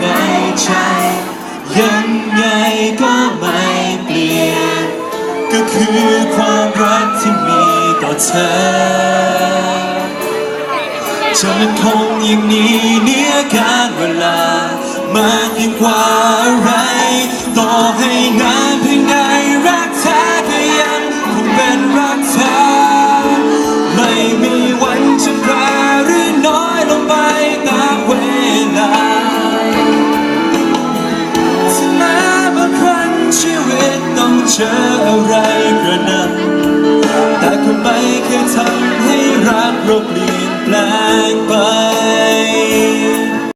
ในใจ ยังไงก็ไม่เปลี่ยน ก็คือความรักที่มีต่อเธอจะมันคงอย่างนี้เนื้อการเวลามากยิ่งกว่าอะไรต่อให้ เจออะไรกระนั้นแต่ทำไม่เคยทำให้รักเราเปลี่ยนแปลงไป